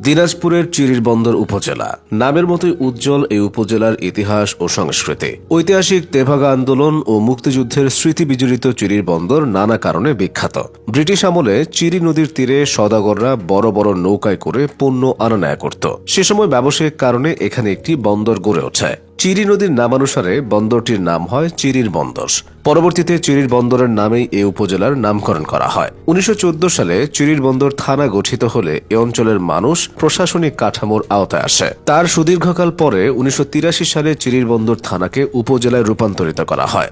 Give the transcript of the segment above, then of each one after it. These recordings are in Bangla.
দিনাজপুরের চিরিরবন্দর উপজেলা। নামের মতোই উজ্জ্বল এই উপজেলার ইতিহাস ও সংস্কৃতি। ঐতিহাসিক তেভাগা আন্দোলন ও মুক্তিযুদ্ধের স্মৃতি বিজড়িত চিরির বন্দর নানা কারণে বিখ্যাত। ব্রিটিশ আমলে চিরি নদীর তীরে সদাগররা বড় বড় নৌকায় করে পণ্য আনা নেয়া করত। সে সময় ব্যবসায়িক কারণে এখানে একটি বন্দর গড়ে ওঠে। চিরি নদীর নামানুসারে বন্দরটির নাম হয় চিরির বন্দর। পরবর্তীতে চিরির বন্দরের নামেই এ উপজেলার নামকরণ করা হয়। উনিশশো চোদ্দ সালে চিরির বন্দর থানা গঠিত হলে এ অঞ্চলের মানুষ প্রশাসনিক কাঠামোর আওতায় আসে। তার সুদীর্ঘকাল পরে উনিশশো তিরাশি সালে চিরির বন্দর থানাকে উপজেলায় রূপান্তরিত করা হয়।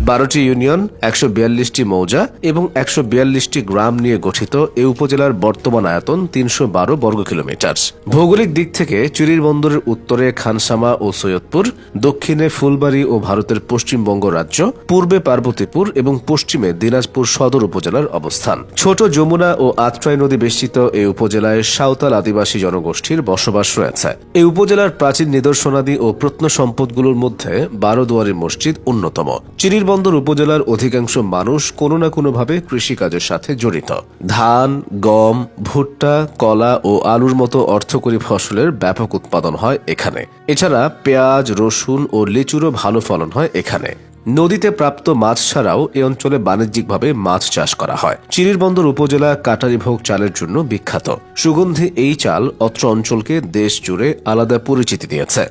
বারোটি ইউনিয়ন, একশো বিয়াল্লিশটি মৌজা এবং একশো বিয়াল্লিশটি গ্রাম নিয়ে গঠিত এ উপজেলার বর্তমান আয়তন তিনশো বারো বর্গ কিলোমিটার। ভৌগোলিক দিক থেকে চুরির বন্দরের উত্তরে খানসামা ও সৈয়দপুর, দক্ষিণে ফুলবাড়ি ও ভারতের পশ্চিমবঙ্গ রাজ্য, পূর্বে পার্বতীপুর এবং পশ্চিমে দিনাজপুর সদর উপজেলার অবস্থান। ছোট যমুনা ও আত্রাই নদী বেষ্টিত এই উপজেলায় সাঁওতাল আদিবাসী জনগোষ্ঠীর বসবাস রয়েছে। এই উপজেলার প্রাচীন নিদর্শনাদি ও প্রত্নসম্পদগুলোর মধ্যে বারোদুয়ারি মসজিদ অন্যতম। চিরিরবন্দর উপজেলার অধিকাংশ মানুষ কোনো না কোনোভাবে কৃষিকাজের সাথে জড়িত। ধান, গম, ভুট্টা, কলা ও আলুর মতো অর্থকরী ফসলের ব্যাপক উৎপাদন হয় এখানে। এছাড়া পেঁয়াজ, রসুন ও লিচুরও ভালো ফলন হয় এখানে। নদীতে প্রাপ্ত মাছ ছাড়াও এ অঞ্চলে বাণিজ্যিকভাবে মাছ চাষ করা হয়। চিরিরবন্দর উপজেলা কাটারিভোগ চালের জন্য বিখ্যাত। সুগন্ধি এই চাল অত্র অঞ্চলকে দেশ জুড়ে আলাদা পরিচিতি দিয়েছে।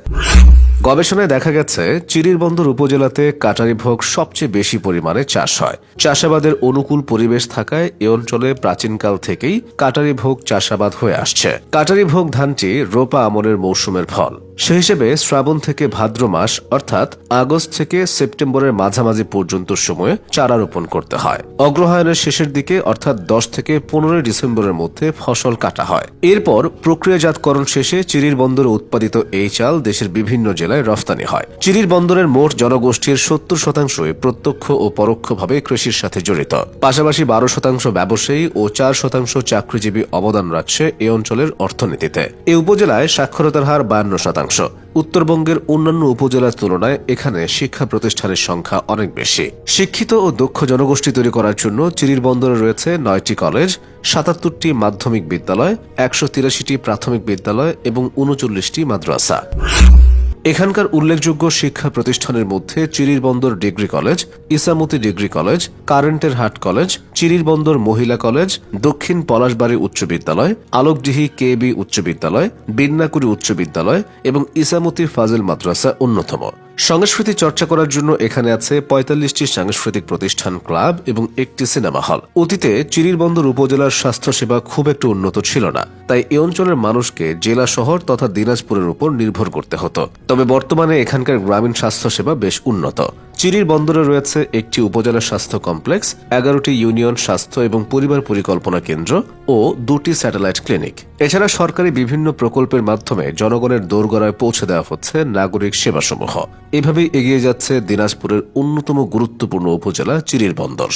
গবেষণায় দেখা গেছে চিরিরবন্দর উপজেলাতে কাটারিভোগ সবচেয়ে বেশি পরিমাণে চাষ হয়। চাষাবাদের অনুকূল পরিবেশ থাকায় এ অঞ্চলে প্রাচীনকাল থেকেই কাটারিভোগ চাষাবাদ হয়ে আসছে। কাটারিভোগ ধানটি রোপা আমনের মৌসুমের ফল। সে হিসেবে শ্রাবণ থেকে ভাদ্র মাস, অর্থাৎ আগস্ট থেকে সেপ্টেম্বরের মাঝামাঝি পর্যন্ত সময়ে চারা রোপণ করতে হয়। অগ্রহায়ণের শেষের দিকে, অর্থাৎ দশ থেকে পনেরোই ডিসেম্বরের মধ্যে ফসল কাটা হয়। এরপর প্রক্রিয়াজাতকরণ শেষে চিরির বন্দরে উৎপাদিত এই চাল দেশের বিভিন্ন জেলায় রফতানি হয়। চিরির বন্দরের মোট জনগোষ্ঠীর সত্তর শতাংশই প্রত্যক্ষ ও পরোক্ষভাবে কৃষির সাথে জড়িত। পাশাপাশি বারো শতাংশ ব্যবসায়ী ও চার শতাংশ চাকরিজীবী অবদান রাখছে এ অঞ্চলের অর্থনীতিতে। এ উপজেলায় সাক্ষরতার হার বায়ান্ন শতাংশ। উত্তরবঙ্গের অন্যান্য উপজেলার তুলনায় এখানে শিক্ষা প্রতিষ্ঠানের সংখ্যা অনেক বেশি। শিক্ষিত ও দক্ষ জনগোষ্ঠী তৈরি করার জন্য চিরির বন্দরে রয়েছে নয়টি কলেজ, সাতাত্তরটি মাধ্যমিক বিদ্যালয়, একশো তিরাশিটি প্রাথমিক বিদ্যালয় এবং উনচল্লিশটি মাদ্রাসা। এখানকার উল্লেখযোগ্য শিক্ষা প্রতিষ্ঠানের মধ্যে Chirir Bandar degree college, Ichamati degree college, কারেন্টের হাট কলেজ, চিরির বন্দর মহিলা কলেজ, দক্ষিণ পলাশবাড়ি উচ্চ বিদ্যালয়, আলোকডিহি কে বি উচ্চ বিদ্যালয়, বিন্নাকুড়ি উচ্চ বিদ্যালয় এবং ইসামতি ফাজিল মাদ্রাসা অন্যতম। সংস্কৃতি চর্চা করার জন্য এখানে আছে পঁয়তাল্লিশটি সাংস্কৃতিক প্রতিষ্ঠান ক্লাব এবং একটি সিনেমা হল। অতীতে চিরিরবন্দর উপজেলার স্বাস্থ্যসেবা খুব একটু উন্নত ছিল না, তাই এ অঞ্চলের মানুষকে জেলা শহর তথা দিনাজপুরের উপর নির্ভর করতে হতো। তবে বর্তমানে এখানকার গ্রামীণ স্বাস্থ্যসেবা বেশ উন্নত। চিরির বন্দরে রয়েছে একটি উপজেলা স্বাস্থ্য কমপ্লেক্স, এগারোটি ইউনিয়ন স্বাস্থ্য এবং পরিবার পরিকল্পনা কেন্দ্র ও দুটি স্যাটেলাইট ক্লিনিক। এছাড়া সরকারি বিভিন্ন প্রকল্পের মাধ্যমে জনগণের দোরগড়ায় পৌঁছে দেওয়া হচ্ছে নাগরিক সেবাসমূহ। এভাবেই এগিয়ে যাচ্ছে দিনাজপুরের অন্যতম গুরুত্বপূর্ণ উপজেলা চিরির বন্দর।